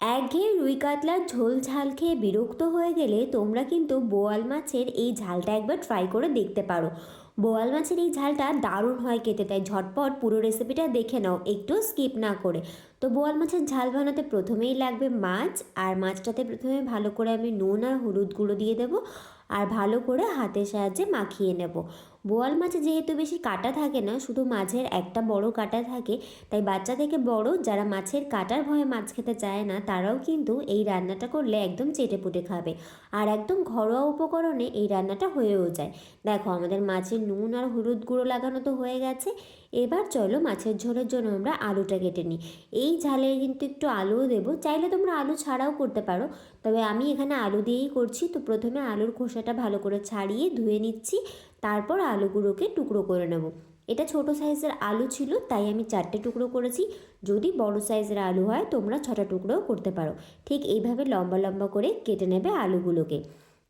একঘেয়ে রুই কাতলার ঝোল ঝাল খেয়ে বিরক্ত হয়ে গেলে তোমরা কিন্তু বোয়াল মাছের এই ঝালটা একবার ট্রাই করে দেখতে পারো। বোয়াল মাছের এই ঝালটা দারুণ হয় খেতে, তাই ঝটপট পুরো রেসিপিটা দেখে নাও, একটু স্কিপ না করে। তো বোয়াল মাছের ঝাল বানাতে প্রথমেই লাগবে মাছ, আর মাছটাতে প্রথমে ভালো করে আমি নুন আর হলুদ গুঁড়ো দিয়ে দেবো, আর ভালো করে হাতের সাহায্যে মাখিয়ে নেব। বোয়াল মাছে যেহেতু বেশি কাটা থাকে না, শুধু মাছের একটা বড় কাটা থাকে, তাই বাচ্চা থেকে বড় যারা মাছের কাটার ভয়ে মাছ খেতে চায় না, তারাও কিন্তু এই রান্নাটা করলে একদম চেটে পুটে খাবে, আর একদম ঘরোয়া উপকরণে এই রান্নাটা হয়েও যায়। দেখো, আমাদের মাছের নুন আর হলুদ গুঁড়ো লাগানো তো হয়ে গেছে, এবার চলো মাছের ঝোলের জন্য আমরা আলুটা কেটে নিই। এই ঝালে কিন্তু একটু আলুও দেবো। চাইলে তোমরা আলু ছাড়াও করতে পারো। তবে আমি এখানে আলু দিয়েই করছি। তো প্রথমে আলুর খোসাটা ভালো করে ছাড়িয়ে ধুয়ে নিচ্ছি। তারপর আলুগুলোকে টুকরো করে নেব। এটা ছোট সাইজের আলু ছিল, তাই আমি চারটে টুকরো করেছি। যদি বড় সাইজের আলু হয়, তোমরা ছটা টুকরোও করতে পারো। ঠিক এইভাবে লম্বা লম্বা করে কেটে নেবে আলুগুলোকে।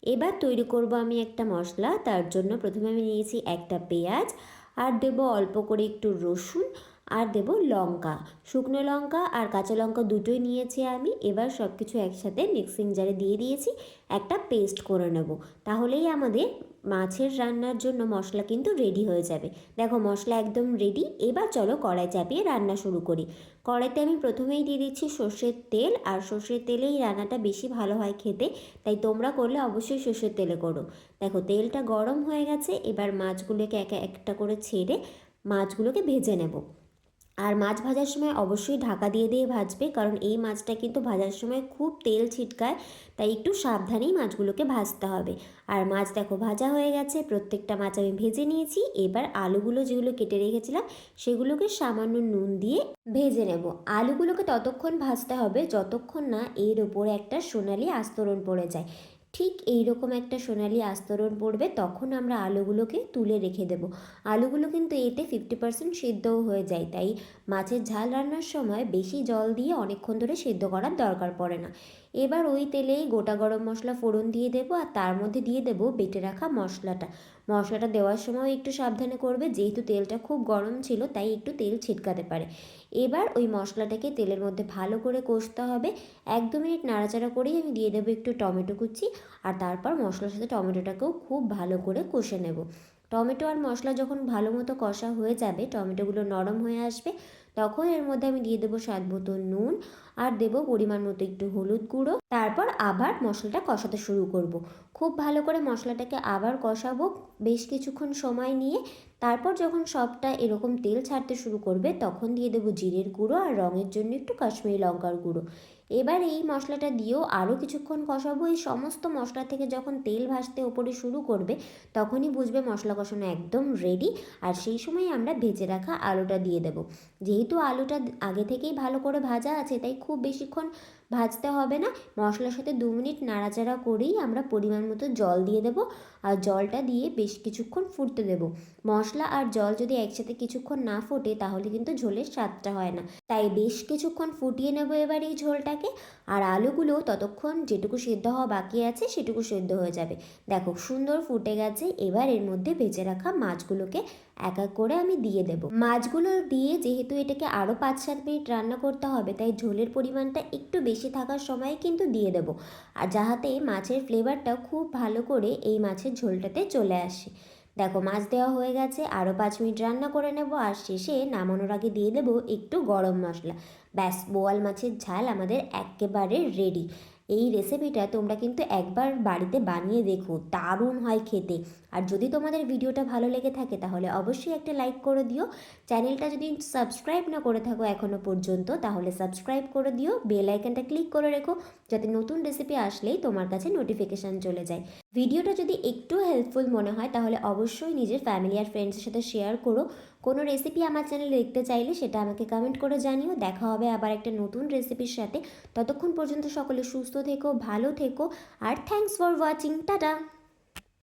এবার তৈরি করব আমি একটা মশলা। তার জন্য প্রথমে আমি নিয়েছি একটা পেঁয়াজ। আর দেবো অল্প করে একটু রসুন। আর দেবো লঙ্কা। শুকনো লঙ্কা আর কাঁচা লঙ্কা দুটোই নিয়েছি আমি। এবার সব কিছু একসাথে মিক্সিং জারে দিয়ে দিয়েছি। একটা পেস্ট করে নেব। তাহলেই আমাদের মাছের রান্নার জন্য মশলা কিন্তু রেডি হয়ে যাবে। দেখো মশলা একদম রেডি এবার চলো কড়াই চাপিয়ে রান্না শুরু করি। কড়াইতে আমি প্রথমেই দিয়ে দিচ্ছি সর্ষের তেল। আর সর্ষের তেলেই রান্নাটা বেশি ভালো হয় খেতে। তাই তোমরা করলে অবশ্যই সর্ষের তেলে করো। দেখো তেলটা গরম হয়ে গেছে। এবার মাছগুলোকে একা একটা করে ছেড়ে মাছগুলোকে ভেজে নেব। আর মাছ ভাজার সময় অবশ্যই ঢাকা দিয়ে দিয়ে ভাজবে, কারণ এই মাছটা কিন্তু ভাজার সময় খুব তেল ছিটকায়, তাই একটু সাবধানেই মাছগুলোকে ভাজতে হবে। আর মাছ দেখো ভাজা হয়ে গেছে, প্রত্যেকটা মাছ আমি ভেজে নিয়েছি। এবার আলুগুলো যেগুলো কেটে রেখেছিলাম, সেগুলোকে সামান্য নুন দিয়ে ভেজে নেব। আলুগুলোকে ততক্ষণ ভাজতে হবে, যতক্ষণ না এর ওপরে একটা সোনালি আস্তরণ পড়ে যায়। ঠিক এই রকম একটা সোনালি আস্তরণ পড়বে, তখন আমরা আলুগুলোকে তুলে রেখে দেব। আলুগুলো কিন্তু এতে ফিফটি পার্সেন্ট সিদ্ধও হয়ে যায়, তাই মাছের ঝাল রান্নার সময় বেশি জল দিয়ে অনেকক্ষণ ধরে সিদ্ধ করার দরকার পড়ে না। এবার ওই তেলেই গোটা গরম মশলা ফোড়ন দিয়ে দেবো আর তার মধ্যে দিয়ে দেবো বেটে রাখা মশলাটা। মশলাটা দেওয়ার সময় একটু সাবধানে করবে, যেহেতু তেলটা খুব গরম ছিল তাই একটু তেল ছিটকাতে পারে। এবার ওই মশলাটাকে তেলের মধ্যে ভালো করে কষতে হবে। এক দু মিনিট নাড়াচাড়া করেই আমি দিয়ে দেবো একটু টমেটো কুচি আর তারপর মশলার সাথে টমেটোটাকেও খুব ভালো করে কষে নেব। টমেটো আর মশলা যখন ভালো মতো কষা হয়ে যাবে, টমেটোগুলো নরম হয়ে আসবে তখন এর মধ্যে আমি দিয়ে দেবো স্বাদ বোতল নুন আর দেব পরিমাণ মতো একটু হলুদ গুঁড়ো। তারপর আবার মশলাটা কষাতে শুরু করব। খুব ভালো করে মশলাটাকে আবার কষাবো বেশ কিছুক্ষণ সময় নিয়ে। তারপর যখন সবটা এরকম তেল ছাড়তে শুরু করবে তখন দিয়ে দেবো জিরের গুঁড়ো আর রঙের জন্য একটু কাশ্মীরি লঙ্কার গুঁড়ো। এবার এই মশলাটা দিয়েও আরও কিছুক্ষণ কষাবো। এই সমস্ত মশলা থেকে যখন তেল ভাসতে ওপরে শুরু করবে, তখনই বুঝবে মশলা কষানো একদম রেডি আর সেই সময় আমরা ভেজে রাখা আলুটা দিয়ে দেবো। যেহেতু আলুটা আগে থেকেই ভালো করে ভাজা আছে, তাই খুব বেশিক্ষণ ভাজতে হবে না। মশলার সাথে দু মিনিট নাড়াচাড়া করেই আমরা পরিমাণ মতো জল দিয়ে দেবো। আর জলটা দিয়ে বেশ কিছুক্ষণ ফুটতে দেব। মশলা আর জল যদি একসাথে কিছুক্ষণ না ফোটে তাহলে কিন্তু ঝোলের স্বাদটা হয় না। তাই বেশ কিছুক্ষণ ফুটিয়ে নেব এবার এই ঝোলটাকে। আর আলুগুলো ততক্ষণ যেটুকু সেদ্ধ হওয়া বাকি আছে সেটুকু সেদ্ধ হয়ে যাবে। দেখো সুন্দর ফুটে গেছে। এবার এর মধ্যে ভেজে রাখা মাছগুলোকে এক এক করে আমি দিয়ে দেব। মাছগুলো দিয়ে যেহেতু এটাকে আরও পাঁচ, সাত মিনিট রান্না করতে হবে, তাই ঝোলের পরিমাণটা একটু বেশি থাকার সময় কিন্তু দিয়ে দেব। আর যাহাতে মাছের ফ্লেভারটা খুব ভালো করে এই মাছের ঝোলটাতে চলে আসে। দেখো, মাছ দেওয়া হয়ে গেছে আরও পাঁচ মিনিট রান্না করে নেব, আর শেষে নামানোর আগে দিয়ে দেবো একটু গরম মশলা। ব্যাস, বোয়াল মাছের ঝাল আমাদের একেবারে রেডি এই রেসিপিটা তোমরা কিন্তু একবার বাড়িতে বানিয়ে দেখো, দারুণ হয় খেতে। আর যদি তোমাদের ভিডিওটা ভালো লেগে থাকে, তাহলে অবশ্যই একটা লাইক করে দিও। চ্যানেলটা যদি সাবস্ক্রাইব না করে থাকো এখনও পর্যন্ত, তাহলে সাবস্ক্রাইব করে দিও। বেল আইকনটা ক্লিক করে রেখো, যাতে নতুন রেসিপি আসলেই তোমার কাছে নোটিফিকেশান চলে যায়। ভিডিওটা যদি একটু হেল্পফুল মনে হয়, তাহলে অবশ্যই নিজের ফ্যামিলি আর ফ্রেন্ডসের সাথে শেয়ার করো। কোনো রেসিপি আমার চ্যানেলে দেখতে চাইলে সেটা আমাকে কমেন্ট করে জানিও। দেখা হবে আবার একটা নতুন রেসিপির সাথে। ততক্ষণ পর্যন্ত সকলে সুস্থ থেকো, ভালো থেকো, আর থ্যাংকস ফর ওয়াচিং টাটা!